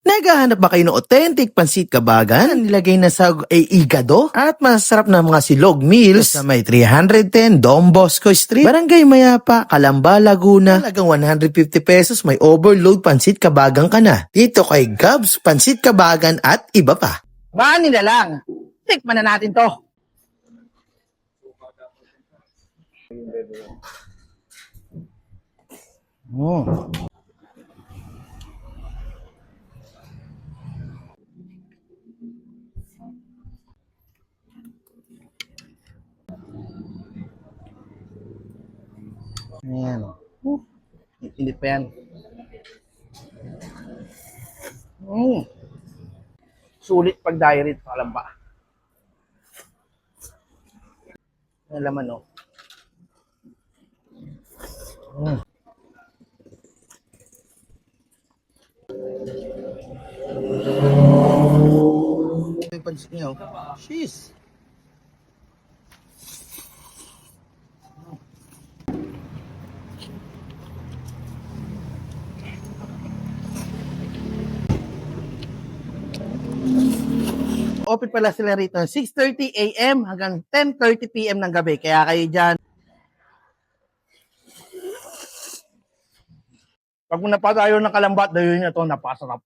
Naghahanap ba kayo ng authentic pansit kabagan? Na nilagay na sa ay igado? At masarap na mga silog meals sa may 310 Don Bosco Street, Barangay Mayapa, Calamba, Laguna. Talagang 150 pesos may overload pansit kabagan ka na. Dito kay Gabs Pansit Kabagan at iba pa. Baan nila lang. Tikman na natin to. Mm. Ayan. Uh, Init pa yan. Mm. Sulit pag diary ito, alam ba? Ang laman, no? Mm. Yung pansit niya, oh. Open pala sila rito ng 6.30 a.m. hanggang 10.30 p.m. ng gabi. Kaya kayo dyan. Pag napatayo ng kalambat, dayo niya to napasarap.